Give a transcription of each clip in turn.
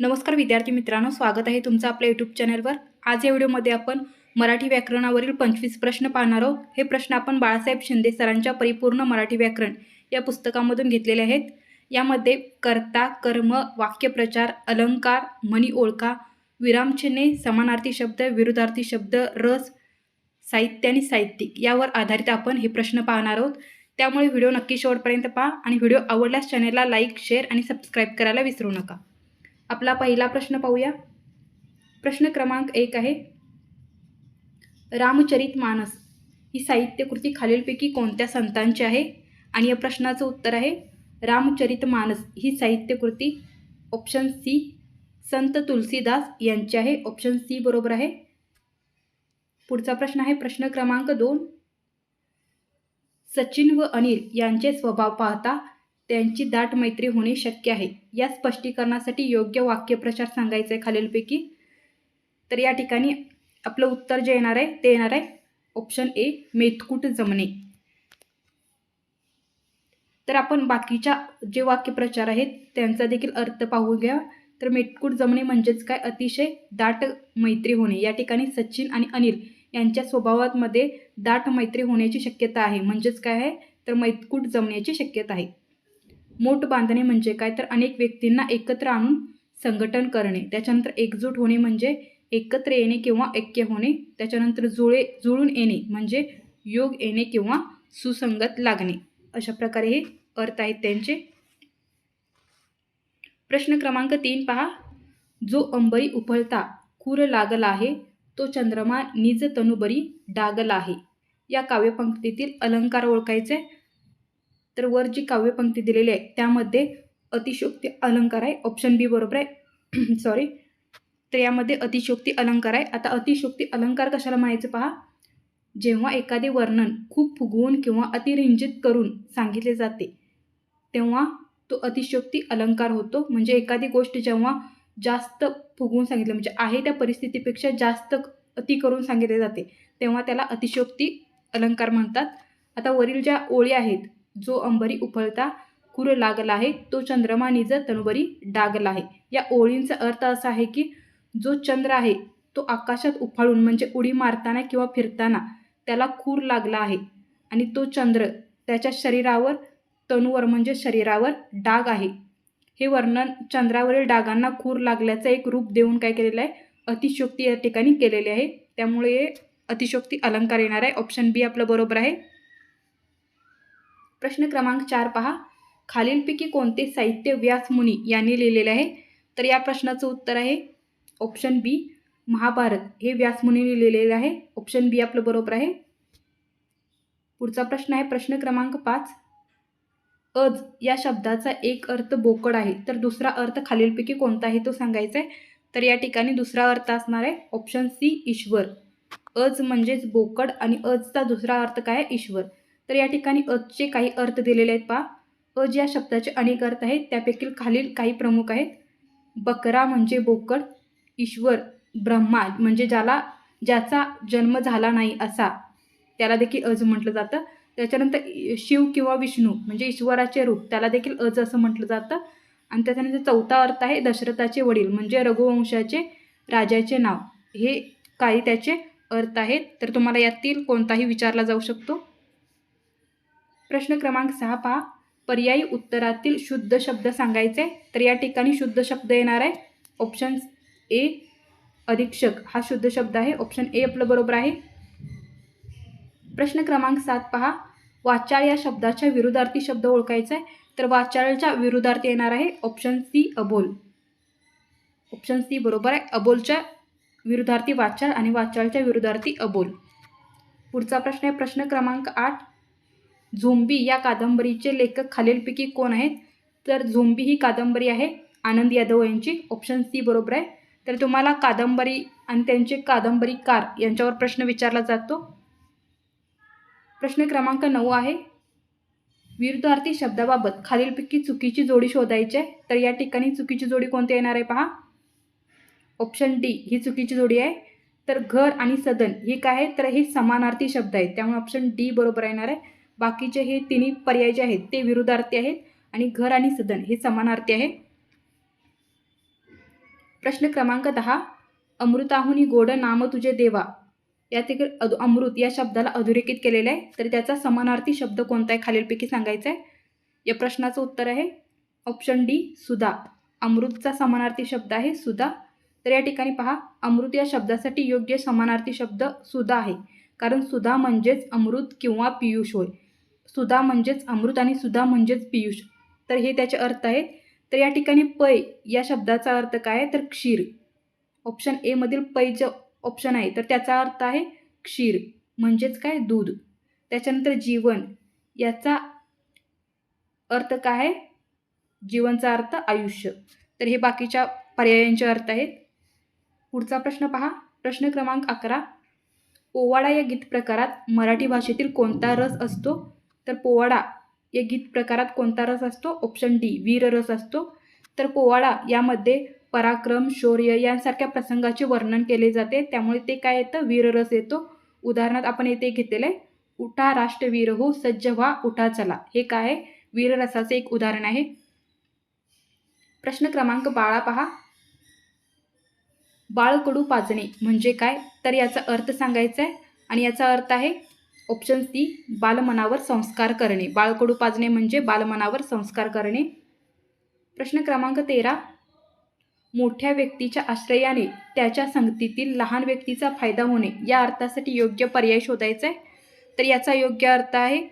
नमस्कार विद्यार्थी मित्रांनो स्वागत आहे तुमचं आपल्या यूट्यूब चॅनलवर आज या व्हिडिओमध्ये आपण मराठी व्याकरणावरील पंचवीस प्रश्न पाहणार आहोत. हे प्रश्न आपण बाळासाहेब शिंदे सरांच्या परिपूर्ण मराठी व्याकरण या पुस्तकामधून घेतलेले आहेत. यामध्ये कर्ता कर्म वाक्यप्रचार अलंकार म्हणी ओळखा विरामचिन्हे समानार्थी शब्द विरुद्धार्थी शब्द रस साहित्य आणि साहित्यिक यावर आधारित आपण हे प्रश्न पाहणार आहोत. त्यामुळे व्हिडिओ नक्की शेवटपर्यंत पहा आणि व्हिडिओ आवडल्यास चॅनलला लाईक शेअर आणि सबस्क्राईब करायला विसरू नका. आपला पहिला प्रश्न पाहूया. प्रश्न क्रमांक एक आहे. रामचरित मानस ही साहित्यकृती खालीलपैकी कोणत्या संतांची आहे? आणि या प्रश्नाचं उत्तर आहे रामचरित मानस ही साहित्यकृती ऑप्शन सी संत तुलसीदास यांची आहे. ऑप्शन सी बरोबर आहे. पुढचा प्रश्न आहे प्रश्न क्रमांक दोन. सचिन व अनिल यांचे स्वभाव पाहता त्यांची दाट मैत्री होणे शक्य आहे. या स्पष्टीकरणासाठी योग्य वाक्यप्रचार सांगायचं आहे खालीलपैकी. तर या ठिकाणी आपलं उत्तर जे येणार आहे ते येणार आहे. ऑप्शन ए मेथकूट जमणे. तर आपण बाकीच्या जे वाक्यप्रचार आहेत त्यांचा देखील अर्थ पाहू घ्या. तर मेटकूट जमणे म्हणजेच काय? अतिशय दाट मैत्री होणे. या ठिकाणी सचिन आणि अनिल यांच्या स्वभावामध्ये दाट मैत्री होण्याची शक्यता आहे. म्हणजेच काय आहे? तर मैतकूट जमण्याची शक्यता आहे. मोठ बांधणे म्हणजे काय? तर अनेक व्यक्तींना एकत्र आणून संघटन करणे. त्याच्यानंतर एकजूट होणे म्हणजे एकत्र येणे किंवा ऐक्य होणे. त्याच्यानंतर जुळे जुळून येणे म्हणजे योग येणे किंवा सुसंगत लागणे. अशा प्रकारे हे अर्थ आहेत त्यांचे. प्रश्न क्रमांक तीन पहा. जो अंबरी उफळता खूर लागला आहे तो चंद्रमा निज तनुबरी डागला आहे. या काव्यपंक्तीतील अलंकार ओळखायचे. तर वर जी काव्यपंक्ती दिलेली आहे त्यामध्ये अतिशोक्ती अलंकार आहे ऑप्शन बी बरोबर आहे. सॉरी तर यामध्ये अतिशोक्ती अलंकार आहे. आता अतिशोक्ती अलंकार कशाला म्हणायचं पहा? जेव्हा एखादे वर्णन खूप फुगवून किंवा अतिरंजित करून सांगितले जाते तेव्हा तो अतिशयोक्ती अलंकार होतो. म्हणजे एखादी गोष्ट जेव्हा जास्त फुगवून सांगितलं म्हणजे आहे त्या परिस्थितीपेक्षा जास्त अति करून सांगितले जाते तेव्हा त्याला अतिशोक्ती अलंकार म्हणतात. आता वरील ज्या ओळी आहेत जो अंबरी उफळता कुर लागला आहे तो चंद्रमा निज तनुबरी डागला आहे. या ओळींचा अर्थ असा आहे की जो चंद्र आहे तो आकाशात उफाळून म्हणजे उडी मारताना किंवा फिरताना त्याला खूर लागला आहे. आणि तो चंद्र त्याच्या शरीरावर तनुवर म्हणजे शरीरावर डाग आहे. हे वर्णन चंद्रावरील डागांना खूर लागल्याचं एक रूप देऊन काय केलेलं आहे? अतिशोक्ती या ठिकाणी केलेली आहे. त्यामुळे अतिशोक्ती अलंकार येणार आहे. ऑप्शन बी आपलं बरोबर आहे. प्रश्न क्रमांक चार पहा. खालीलपैकी कोणते साहित्य व्यासमुनी यांनी लिहिलेले आहे? तर या प्रश्नाचं उत्तर आहे ऑप्शन बी महाभारत. हे व्यासमुनीने लिहिलेले आहे. ऑप्शन बी आपलं बरोबर आहे. पुढचा प्रश्न आहे प्रश्न क्रमांक पाच. अज या शब्दाचा एक अर्थ बोकड आहे. तर दुसरा अर्थ खालीलपैकी कोणता आहे तो सांगायचा आहे तर या ठिकाणी दुसरा अर्थ असणार आहे ऑप्शन सी ईश्वर. अज म्हणजेच बोकड आणि अजचा दुसरा अर्थ काय? आहे ईश्वर. तर या ठिकाणी अजचे काही अर्थ दिलेले आहेत पहा. अज या शब्दाचे अनेक अर्थ आहेत त्यापैकी खालील काही प्रमुख आहेत. बकरा म्हणजे बोकड ईश्वर ब्रह्मा म्हणजे ज्याला ज्याचा जन्म झाला नाही असा. त्याला देखील अज म्हटलं जातं. त्याच्यानंतर शिव किंवा विष्णू म्हणजे ईश्वराचे रूप त्याला देखील अज असं म्हटलं जातं. आणि त्याच्यानंतर चौथा अर्थ आहे दशरथाचे वडील म्हणजे रघुवंशाचे राजाचे नाव. हे काही त्याचे अर्थ आहेत. तर तुम्हाला यातील कोणताही विचारला जाऊ शकतो. प्रश्न क्रमांक सहा पहा. पर्यायी उत्तरातील शुद्ध शब्द सांगायचे. तर या ठिकाणी शुद्ध शब्द येणार आहे. ऑप्शन ए अधीक्षक. हा शुद्ध शब्द आहे. ऑप्शन ए आपलं बरोबर आहे. प्रश्न क्रमांक सात पहा. वाचाळ या शब्दाच्या विरुद्धार्थी शब्द ओळखायचा आहे. तर वाचाळच्या विरुद्धार्थी येणार आहे. ऑप्शन सी अबोल. ऑप्शन सी बरोबर आहे. अबोलच्या विरुद्धार्थी वाचाळ आणि वाचाळच्या विरुद्धार्थी अबोल. पुढचा प्रश्न आहे. प्रश्न क्रमांक आठ. झोंबी या कादंबरीचे लेखक खालीलपैकी कोण आहेत? तर झोंबी ही कादंबरी आहे आनंद यादव यांची ऑप्शन सी बरोबर आहे. तर तुम्हाला कादंबरी आणि त्यांचे कादंबरीकार यांच्यावर प्रश्न विचारला जातो. प्रश्न क्रमांक नऊ आहे. विरुद्धार्थी शब्दाबाबत खालीलपैकी चुकीची जोडी शोधायची आहे. तर या ठिकाणी चुकीची जोडी कोणती येणार आहे पहा. ऑप्शन डी ही चुकीची जोडी आहे. तर घर आणि सदन ही काय आहे? तर हे समानार्थी शब्द आहेत. त्यामुळे ऑप्शन डी बरोबर येणार आहे. बाकीचे हे तिन्ही पर्याय जे आहेत ते विरुद्धार्थी आहेत आणि घर आणि सदन हे समानार्थी आहे. प्रश्न क्रमांक दहा अमृताहुनी गोड नाम तुझे देवा. यातील अधु अमृत या शब्दाला अधोरेखित केलेलं आहे. तर त्याचा समानार्थी शब्द कोणता आहे खालीलपैकी सांगायचा आहे या प्रश्नाचं उत्तर आहे ऑप्शन डी सुधा. अमृतचा समानार्थी शब्द आहे सुधा. तर या ठिकाणी पहा अमृत या शब्दासाठी योग्य समानार्थी शब्द सुधा आहे. कारण सुधा म्हणजेच अमृत किंवा पियुष होय. सुधा म्हणजेच अमृत आणि सुधा म्हणजेच पियुष. तर हे त्याचे अर्थ आहेत तर या ठिकाणी पै या शब्दाचा अर्थ काय आहे? तर क्षीर. ऑप्शन एमधील पै जे ऑप्शन आहे तर त्याचा अर्थ आहे क्षीर. म्हणजेच काय? दूध. त्याच्यानंतर जीवन. याचा अर्थ काय आहे? जीवनचा अर्थ आयुष्य. तर हे बाकीच्या पर्यायांचे अर्थ आहेत. पुढचा प्रश्न पहा. प्रश्न क्रमांक अकरा. पोवाडा या गीत प्रकारात मराठी भाषेतील कोणता रस असतो? तर पोवाडा या गीत प्रकारात कोणता रस असतो? ऑप्शन डी वीर रस असतो. तर पोवाडा यामध्ये पराक्रम शौर्य यांसारख्या प्रसंगाचे वर्णन केले जाते. त्यामुळे ते काय येतं? वीररस येतो. उदाहरणार्थ आपण येथे घेतलेलं आहे. उठा राष्ट्रवीर हो सज्ज व्हा उठा चला. हे काय आहे? वीररसाचे एक उदाहरण आहे. प्रश्न क्रमांक बाळा पहा. बाळकडू पाजणे म्हणजे काय? तर याचा अर्थ सांगायचा आहे. आणि याचा अर्थ आहे ऑप्शन सी बालमनावर संस्कार करणे. बाळकडू पाजणे म्हणजे बालमनावर संस्कार करणे. प्रश्न क्रमांक तेरा. मोठ्या व्यक्तीच्या आश्रयाने त्याच्या संगतीतील लहान व्यक्तीचा फायदा होणे. या अर्थासाठी योग्य पर्याय शोधायचा आहे तर याचा योग्य अर्थ आहे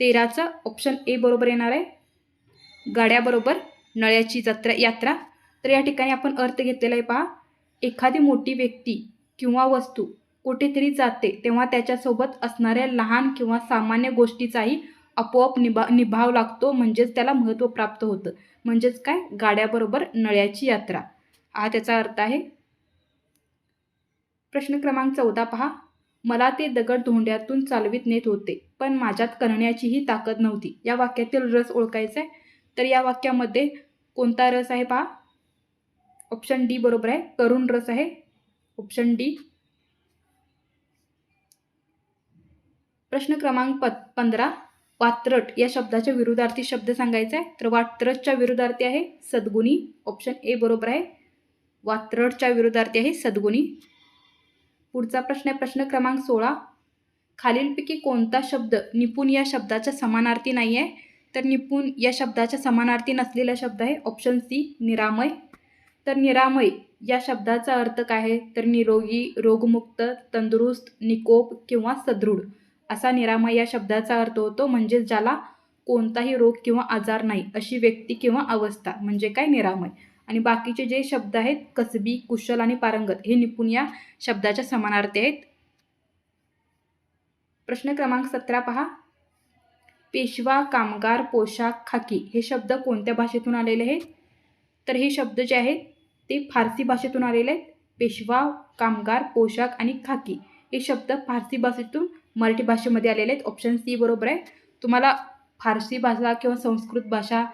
तेराचा ऑप्शन ए बरोबर येणार आहे गाड्याबरोबर नळ्याची जत्रा यात्रा. तर या ठिकाणी आपण अर्थ घेतलेला आहे पहा. एखादी मोठी व्यक्ती किंवा वस्तू कुठेतरी जाते तेव्हा त्याच्यासोबत असणाऱ्या लहान किंवा सामान्य गोष्टीचाही आपोआप निभा निभाव लागतो म्हणजेच त्याला महत्त्व प्राप्त होतं. म्हणजेच काय? गाड्याबरोबर नळ्याची यात्रा. हा त्याचा अर्थ आहे. प्रश्न क्रमांक चौदा पहा. मला ते दगड धोंड्यातून चालवीत नेत होते पण माझ्यात करण्याचीही ताकद नव्हती. या वाक्यातील रस ओळखायचा आहे तर या वाक्यामध्ये कोणता रस आहे पहा? ऑप्शन डी बरोबर आहे. करुण रस आहे. ऑप्शन डी प्रश्न क्रमांक प पंधरा वात्रट या शब्दाच्या विरुद्धार्थी शब्द सांगायचा आहे. तर वात्रटच्या विरुद्धार्थी आहे सद्गुणी ऑप्शन ए बरोबर आहे. वात्रटच्या विरुद्धार्थी आहे सद्गुणी. पुढचा प्रश्न आहे प्रश्न क्रमांक सोळा. खालीलपैकी कोणता शब्द निपुण या शब्दाच्या समानार्थी नाही आहे? तर निपुण या शब्दाच्या समानार्थी नसलेला शब्द आहे ऑप्शन सी निरामय. तर निरामय या शब्दाचा अर्थ काय आहे? तर निरोगी रोगमुक्त तंदुरुस्त निकोप किंवा सदृढ. असा निरामय या शब्दाचा अर्थ होतो म्हणजेच ज्याला कोणताही रोग किंवा आजार नाही अशी व्यक्ती किंवा अवस्था म्हणजे काय? निरामय. आणि बाकीचे जे शब्द आहेत कसबी कुशल आणि पारंगत हे निपुण या शब्दाच्या समानार्थी आहेत. प्रश्न क्रमांक सतरा पहा. पेशवा कामगार पोशाख खाकी हे शब्द कोणत्या भाषेतून आलेले आहेत? तर हे शब्द जे आहेत ते फारसी भाषेतून आलेले आहेत. पेशवा कामगार पोशाख आणि खाकी हे शब्द फारसी भाषेतून मराठी भाषेमध्ये आलेले आहेत. ऑप्शन सी बरोबर आहे. तुम्हाला फारसी भाषा किंवा संस्कृत भाषा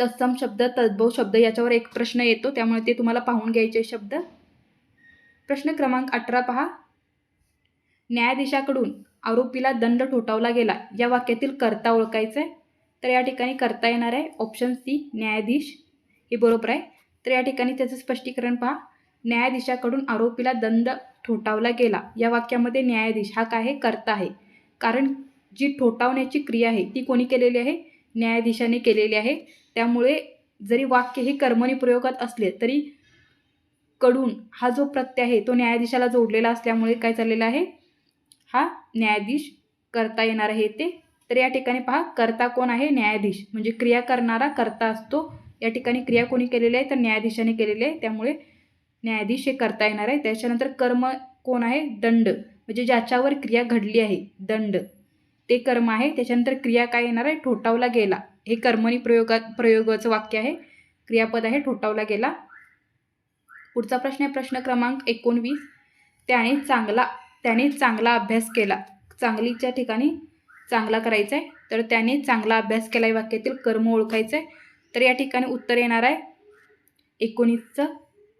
तत्सम शब्द तद्भव शब्द याच्यावर एक प्रश्न येतो. त्यामुळे ते तुम्हाला पाहून घ्यायचे शब्द. प्रश्न क्रमांक अठरा पहा. न्यायाधीशाकडून आरोपीला दंड ठोठावला गेला. या वाक्यातील कर्ता ओळखायचं आहे तर या ठिकाणी करता येणार आहे. ऑप्शन सी न्यायाधीश. हे बरोबर आहे. तर या ठिकाणी त्याचं स्पष्टीकरण पहा. न्यायाधीशाकडून आरोपीला दंड ठोठावला गेला. या वाक्यामध्ये न्यायाधीश हा काय आहे? करता आहे. कारण जी ठोठावण्याची क्रिया आहे ती कोणी केलेली आहे? न्यायाधीशाने केलेली आहे. त्यामुळे जरी वाक्य हे कर्मणी प्रयोगात असले तरी कडून हा जो प्रत्यय आहे तो न्यायाधीशाला जोडलेला असल्यामुळे काय चाललेला आहे? हा न्यायाधीश करता येणार आहे ते तर या ठिकाणी पहा करता कोण आहे? न्यायाधीश. म्हणजे क्रिया करणारा करता असतो. या ठिकाणी क्रिया कोणी केलेली आहे? तर न्यायाधीशाने केलेली आहे. त्यामुळे न्यायाधीश हे करता येणार आहे. त्याच्यानंतर कर्म कोण आहे? दंड. म्हणजे ज्याच्यावर क्रिया घडली आहे दंड. ते कर्म आहे. त्याच्यानंतर क्रिया काय येणार आहे? ठोठावला गेला. हे कर्मणी प्रयोगात प्रयोगाचं वाक्य आहे. क्रियापद आहे ठोठावला गेला. पुढचा प्रश्न आहे प्रश्न क्रमांक एकोणवीस. त्याने चांगला त्याने चांगला अभ्यास केला. चांगलीच्या ठिकाणी चांगला करायचा आहे तर त्याने चांगला अभ्यास केला या वाक्यातील कर्म ओळखायचं आहे तर या ठिकाणी उत्तर येणार आहे. एकोणीसचं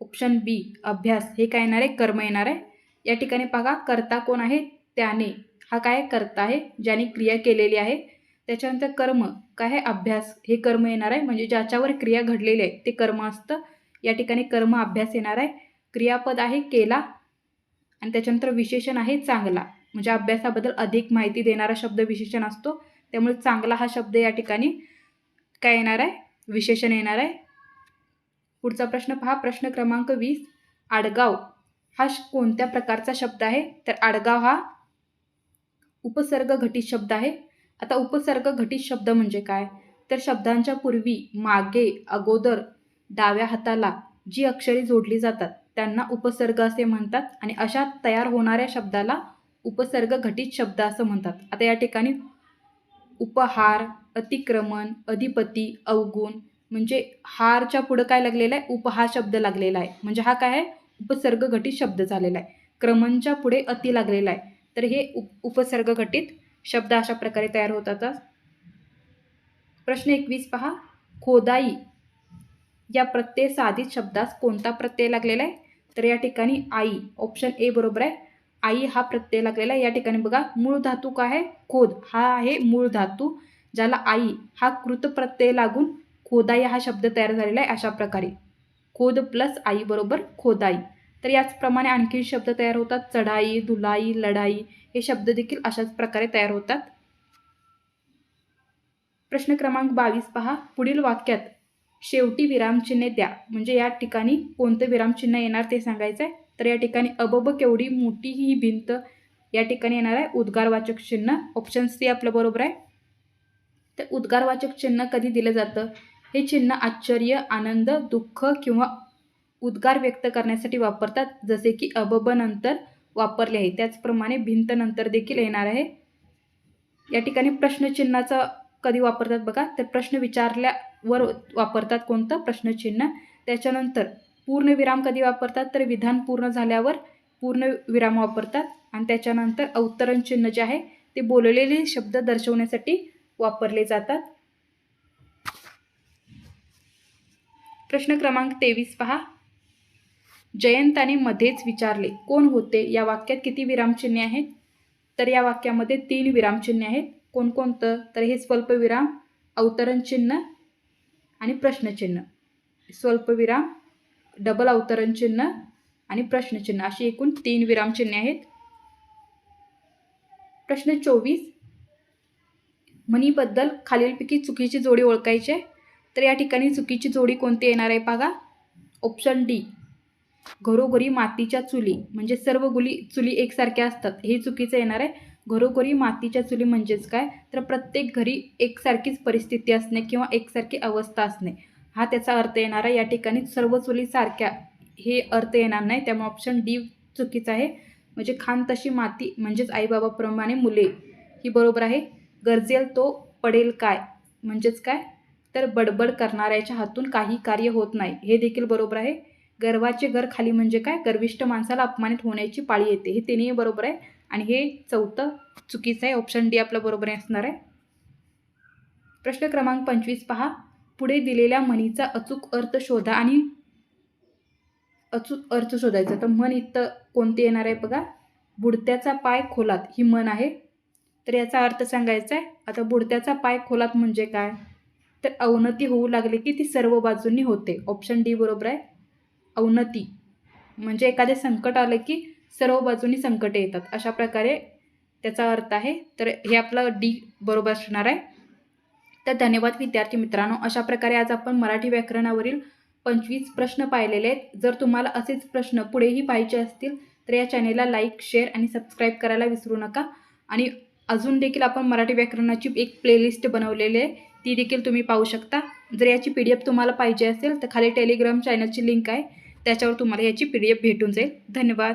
ऑप्शन बी अभ्यास हे काय येणार आहे? कर्म येणार आहे. या ठिकाणी बघा कर्ता कोण आहे? त्याने. हा काय कर्ता आहे? ज्याने क्रिया केलेली आहे. त्याच्यानंतर कर्म. काय आहे? अभ्यास. हे कर्म येणार आहे. म्हणजे ज्याच्यावर क्रिया घडलेली आहे ते कर्म असतं. या ठिकाणी कर्म अभ्यास येणार आहे. क्रियापद आहे केला. आणि त्याच्यानंतर विशेषण आहे चांगला. म्हणजे अभ्यासाबद्दल अधिक माहिती देणारा शब्द विशेषण असतो. त्यामुळे चांगला हा शब्द या ठिकाणी काय येणार आहे? विशेषण येणार आहे. पुढचा प्रश्न पहा. प्रश्न क्रमांक वीस आडगाव. हा श- कोणत्या प्रकारचा शब्द आहे? तर आडगाव हा उपसर्ग घटित शब्द आहे. आता उपसर्ग घटित शब्द म्हणजे काय? तर शब्दांच्या पूर्वी मागे अगोदर डाव्या हाताला जी अक्षरे जोडली जातात त्यांना उपसर्ग असे म्हणतात आणि अशा तयार होणाऱ्या शब्दाला उपसर्ग घटित शब्द असं म्हणतात. आता या ठिकाणी उपहार अतिक्रमण अधिपती अवगुण म्हणजे हारच्या पुढं काय लागलेलं आहे? उप हा शब्द लागलेला आहे. म्हणजे हा काय आहे? उपसर्ग घटित शब्द झालेला आहे. क्रमणच्या पुढे अति लागलेला आहे. तर हे उप उपसर्ग घटित शब्द अशा प्रकारे तयार होतात. प्रश्न एकवीस पहा. खोदाई या प्रत्यय साधित शब्दास कोणता प्रत्यय लागलेला आहे? तर या ठिकाणी आई ऑप्शन ए बरोबर आहे. आई हा प्रत्यय लागलेला आहे. या ठिकाणी बघा मूळ धातू काय आहे? खोद. हा आहे मूळ धातू. ज्याला आई हा कृत प्रत्यय लागून खोदाई हा शब्द तयार झालेला आहे अशा प्रकारे. खोद प्लस आई बरोबर खोदाई. तर याचप्रमाणे आणखी शब्द तयार होतात. चढाई धुलाई लढाई हे शब्द देखील अशाच प्रकारे तयार होतात. प्रश्न क्रमांक बावीस पहा. पुढील वाक्यात शेवटी विरामचिन्हे द्या. म्हणजे या ठिकाणी कोणतं विरामचिन्ह येणार ते सांगायचं आहे तर या ठिकाणी अबब केवढी मोठी ही भिंत या ठिकाणी येणार आहे. उद्गारवाचक चिन्ह. ऑप्शन सी आपलं बरोबर आहे. तर उद्गारवाचक चिन्ह कधी दिलं जातं? हे चिन्ह आश्चर्य आनंद दुःख किंवा उद्गार व्यक्त करण्यासाठी वापरतात. जसे की अबबनंतर वापरले आहे. त्याचप्रमाणे भिंत नंतर देखील येणार आहे. या ठिकाणी प्रश्नचिन्हाचा कधी वापरतात बघा. तर प्रश्न विचारल्यावर वापरतात कोणतं? प्रश्नचिन्ह. त्याच्यानंतर पूर्णविराम कधी वापरतात? तर विधान पूर्ण झाल्यावर पूर्ण विराम वापरतात. आणि त्याच्यानंतर अवतरण चिन्ह जे आहे ते बोललेले शब्द दर्शवण्यासाठी वापरले जातात. प्रश्न क्रमांक तेवीस पहा. जयंताने मध्येच विचारले कोण होते? या वाक्यात किती विरामचिन्हे आहेत? तर या वाक्यामध्ये तीन विरामचिन्हे आहेत. कोणकोणतं तर हे स्वल्पविराम अवतरण चिन्ह आणि प्रश्नचिन्ह स्वल्पविराम डबल अवतरण चिन्ह आणि प्रश्नचिन्ह अशी एकूण तीन विरामचिन्हे आहेत. प्रश्न चोवीस. म्हणीबद्दल खालीलपैकी चुकीची जोडी ओळखायची आहे. तर या ठिकाणी चुकीची जोडी कोणती येणार आहे बघा. ऑप्शन डी घरोघरी मातीच्या चुली म्हणजे सर्व गुली चुली एकसारख्या असतात. हे चुकीचं येणार आहे. घरोघरी मातीच्या चुली म्हणजेच काय? तर प्रत्येक घरी एकसारखीच परिस्थिती असणे किंवा एकसारखी अवस्था असणे. हा त्याचा अर्थ येणार आहे. या ठिकाणी सर्व चुली सारख्या हे अर्थ येणार नाही. त्यामुळे ऑप्शन डी चुकीचं आहे. म्हणजे खान तशी माती म्हणजेच आईबाबाप्रमाणे मुले. ही बरोबर आहे. गरजेल तो पडेल काय? म्हणजेच काय? तर बडबड करणाऱ्याच्या हातून काही कार्य होत नाही. हे देखील बरोबर आहे. गर्वाचे घर खाली म्हणजे काय? गर्विष्ठ माणसाला अपमानित होण्याची पाळी येते. हे तिन्ही बरोबर आहे. आणि हे चौथं चुकीचं आहे. ऑप्शन डी आपलं बरोबर असणार आहे. प्रश्न क्रमांक पंचवीस पहा. पुढे दिलेल्या म्हणीचा अचूक अर्थ शोधा आणि अचूक अर्थ शोधायचा. तर मन इथं कोणते येणार आहे बघा? बुडत्याचा पाय खोलात. ही मन आहे. तर याचा अर्थ सांगायचा आहे. आता बुडत्याचा पाय खोलात म्हणजे काय? तर अवनती होऊ लागली की ती सर्व बाजूंनी होते. ऑप्शन डी बरोबर आहे. अवनती. म्हणजे एखादे संकट आलं की सर्व बाजूंनी संकटे येतात. अशा प्रकारे त्याचा अर्थ आहे. तर हे आपलं डी बरोबर असणार आहे. तर धन्यवाद विद्यार्थी मित्रांनो. अशा प्रकारे आज आपण मराठी व्याकरणावरील पंचवीस प्रश्न पाहिलेले आहेत. जर तुम्हाला असेच प्रश्न पुढेही पाहिजे असतील तर या चॅनेलला लाईक शेअर आणि सबस्क्राईब करायला विसरू नका. आणि अजून देखील आपण मराठी व्याकरणाची एक प्लेलिस्ट बनवलेली आहे. ती देखील तुम्ही पाहू शकता. जर याची पी डी एफ तुम्हाला पाहिजे असेल तर खाली टेलिग्राम चॅनलची लिंक आहे. त्याच्यावर तुम्हाला याची पी डी एफ भेटून जाईल. धन्यवाद.